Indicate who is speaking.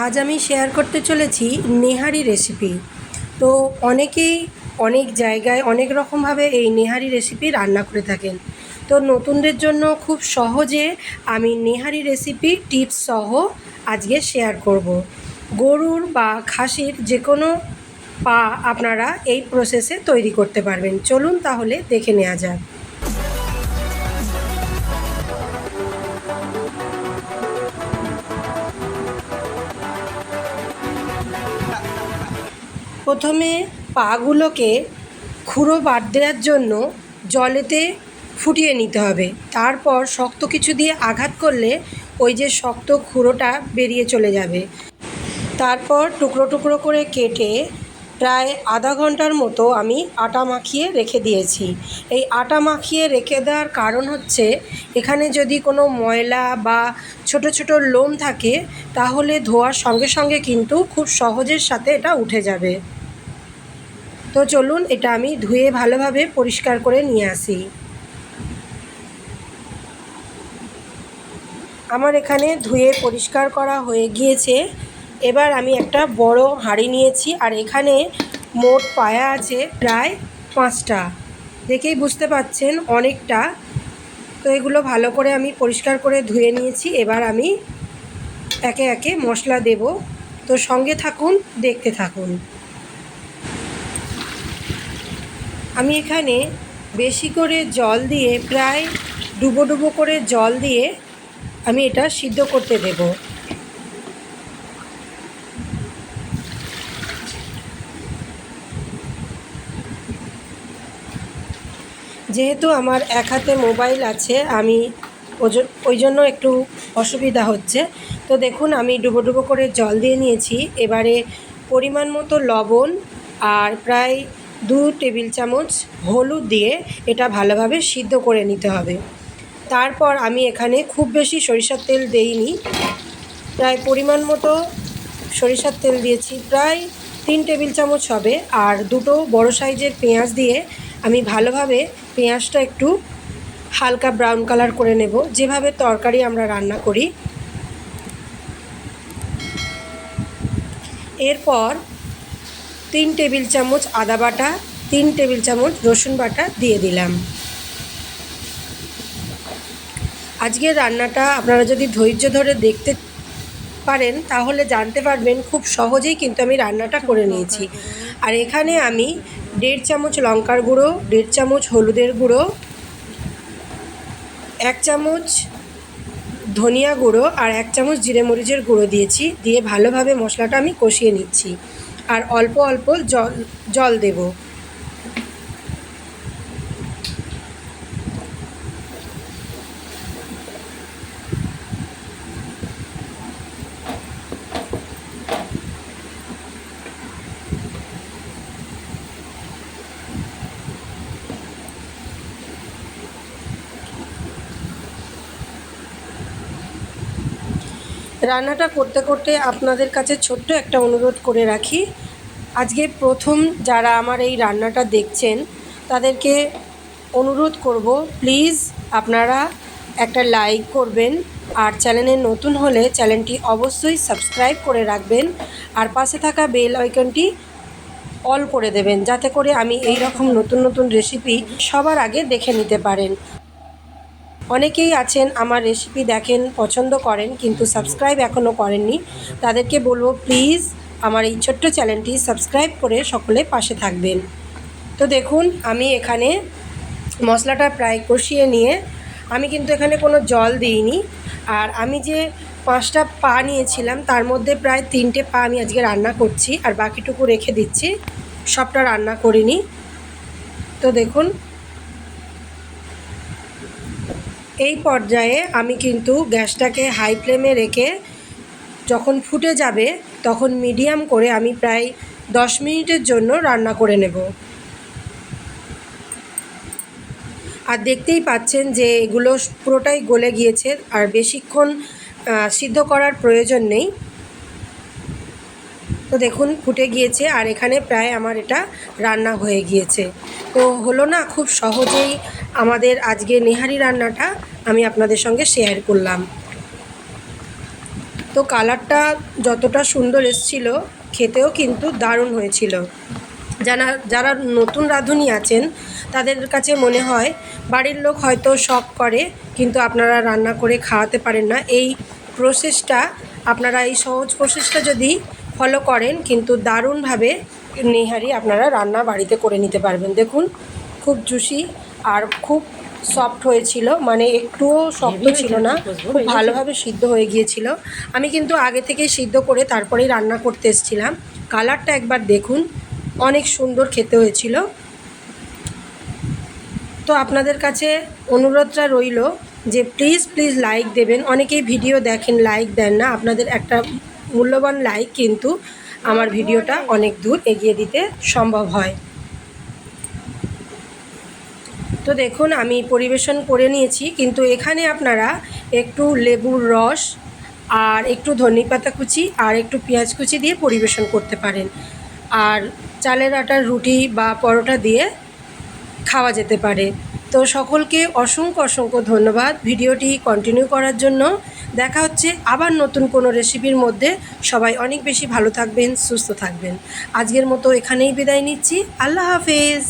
Speaker 1: আজ আমি শেয়ার করতে চলেছি নেহারি রেসিপি তো অনেকেই অনেক জায়গায় অনেক রকমভাবে এই নেহারি রেসিপি রান্না করে থাকেন। তো নতুনদের জন্য খুব সহজে আমি নেহারি রেসিপি টিপস সহ আজকে শেয়ার করব। গরুর বা খাসির যে কোনো পা আপনারা এই প্রসেসে তৈরি করতে পারবেন। চলুন তাহলে দেখে নেওয়া যাক। প্রথমে পাগুলোকে খুঁড়ো বাদ দেওয়ার জন্য জলেতে ফুটিয়ে নিতে হবে। তারপর শক্ত কিছু দিয়ে আঘাত করলে ওই যে শক্ত খুঁড়োটা বেরিয়ে চলে যাবে। তারপর টুকরো টুকরো করে কেটে প্রায় আধা ঘণ্টার মতো আমি আটা মাখিয়ে রেখে দিয়েছি। এই আটা মাখিয়ে রেখে দেওয়ার কারণ হচ্ছে, এখানে যদি কোনো ময়লা বা ছোট ছোট লোম থাকে, তাহলে ধোয়ার সঙ্গে সঙ্গে কিন্তু খুব সহজের সাথে এটা উঠে যাবে। তো চলুন এটা আমি ধুয়ে ভালোভাবে পরিষ্কার করে নিয়ে আসি। আমার এখানে ধুয়ে পরিষ্কার করা হয়ে গিয়েছে। এবার আমি একটা বড় হাঁড়ি নিয়েছি আর এখানে মোট পায়া আছে প্রায় পাঁচটা। দেখেই বুঝতে পাচ্ছেন অনেকটা। তো এগুলো ভালো করে আমি পরিষ্কার করে ধুয়ে নিয়েছি। এবার আমি একে একে মশলা দেব। তো সঙ্গে থাকুন, দেখতে থাকুন। আমি এখানে বেশি করে জল দিয়ে, প্রায় ডুবো ডুবো করে জল দিয়ে আমি এটা সিদ্ধ করতে দেব। যেহেতু আমার এক হাতে মোবাইল আছে, আমি ওই জন্য একটু অসুবিধা হচ্ছে। তো দেখুন, আমি ডুবো ডুবো করে জল দিয়ে নিয়েছি। এবারে পরিমাণ মতো লবণ আর প্রায় দু টেবিল চামচ হলুদ দিয়ে এটা ভালোভাবে সিদ্ধ করে নিতে হবে। তারপর আমি এখানে খুব বেশি সরিষার তেল দেইনি। প্রায় পরিমাণ মতো সরিষার তেল দিয়েছি। প্রায় তিন টেবিল চামচ হবে। আর দুটো বড় সাইজের পেঁয়াজ দিয়ে আমি ভালোভাবে পেঁয়াজটা একটু হালকা ব্রাউন কালার করে নেব। যেভাবে তরকারি আমরা রান্না করি। এরপর তিন টেবিল চামচ আদা বাটা, তিন টেবিল চামচ রসুন বাটা দিয়ে দিলাম। আজকের রান্নাটা আপনারা যদি ধৈর্য ধরে দেখতে পারেন, তাহলে জানতে পারবেন খুব সহজেই কিন্তু আমি রান্নাটা করে নিয়েছি। আর এখানে আমি দেড় চামচ লঙ্কার গুঁড়ো, দেড় চামচ হলুদের গুঁড়ো, এক চামচ ধনিয়া গুঁড়ো আর এক চামচ জিরে মরিচের গুঁড়ো দিয়েছি, দিয়ে ভালোভাবে মশলাটা আমি কষিয়ে নিচ্ছি। আর অল্প অল্প জল জল দেব। রান্নাটা করতে করতে আপনাদের কাছে ছোট্ট একটা অনুরোধ করে রাখি। আজকে প্রথম যারা আমার এই রান্নাটা দেখছেন, তাদেরকে অনুরোধ করব, প্লিজ আপনারা একটা লাইক করবেন আর চ্যানেলে নতুন হলে চ্যানেলটি অবশ্যই সাবস্ক্রাইব করে রাখবেন আর পাশে থাকা বেল আইকনটি অল করে দেবেন, যাতে করে আমি এই রকম নতুন নতুন রেসিপি সবার আগে দেখে নিতে পারেন। অনেকেই আছেন, আমার রেসিপি দেখেন, পছন্দ করেন, কিন্তু সাবস্ক্রাইব এখনও করেননি। তাদেরকে বলব প্লিজ আমার এই ছোট্ট চ্যানেলটি সাবস্ক্রাইব করে সকলে পাশে থাকবেন। তো দেখুন, আমি এখানে মশলাটা প্রায় কষিয়ে নিয়ে, আমি কিন্তু এখানে কোনো জল দিইনি। আর আমি যে পাঁচটা পা নিয়েছিলাম, তার মধ্যে প্রায় তিনটে পা আমি আজকে রান্না করছি, আর বাকিটুকু রেখে দিচ্ছি। সবটা রান্না করিনি। তো দেখুন এই পর্যায়ে আমি কিন্তু গ্যাসটাকে হাই ফ্লেমে রেখে যখন ফুটে যাবে তখন মিডিয়াম করে আমি প্রায় দশ মিনিটের জন্য রান্না করে নেব। আর দেখতেই পাচ্ছেন যে এগুলো পুরোটাই গলে গিয়েছে আর বেশিক্ষণ সিদ্ধ করার প্রয়োজন নেই। তো দেখুন, ফুটে গিয়েছে আর এখানে প্রায় আমার এটা রান্না হয়ে গিয়েছে। তো হলো না, খুব সহজেই আমাদের আজকে নেহারি রান্নাটা আমি আপনাদের সঙ্গে শেয়ার করলাম। তো কালারটা যতটা সুন্দর এসছিল, খেতেও কিন্তু দারুণ হয়েছিল। যারা যারা নতুন রাঁধুনি আছেন, তাদের কাছে মনে হয়, বাড়ির লোক হয়তো শখ করে, কিন্তু আপনারা রান্না করে খাওয়াতে পারেন না। এই প্রসেসটা আপনারা এই সহজ প্রসেসটা যদি ফলো করেন কিন্তু দারুণভাবে নেহারি আপনারা রান্না বাড়িতে করে নিতে পারবেন। দেখুন খুব জুসি আর খুব সফট হয়েছিল মানে একটুও শক্ত ছিল না খুব ভালোভাবে সিদ্ধ হয়ে গিয়েছিল। আমি কিন্তু আগে থেকেই সিদ্ধ করে তারপরেই রান্না করতে এসেছিলাম। কালারটা একবার দেখুন অনেক সুন্দর খেতে হয়েছিল। তো আপনাদের কাছে অনুরোধটা রইল যে প্লিজ প্লিজ লাইক দেবেন। অনেকেই ভিডিও দেখেন লাইক দেন না। আপনাদের একটা মূল্যবান লাইক কিন্তু আমার ভিডিওটা অনেক দূর এগিয়ে দিতে সম্ভব হয়। তো দেখুন, আমি পরিবেশন করে নিয়েছি, কিন্তু এখানে আপনারা একটু লেবুর রস আর একটু ধনে পাতা কুচি আর একটু পেঁয়াজ কুচি দিয়ে পরিবেশন করতে পারেন। আর চালের আটার রুটি বা পরোটা দিয়ে খাওয়া যেতে পারে। তো সকলকে অসংখ্য অসংখ্য ধন্যবাদ। ভিডিওটি কন্টিনিউ করার জন্য দেখা হচ্ছে আবার নতুন কোনো রেসিপির মধ্যে। সবাই অনেক বেশি ভালো থাকবেন, সুস্থ থাকবেন। আজকের মতো এখানেই বিদায় নিচ্ছি। আল্লাহ হাফেজ।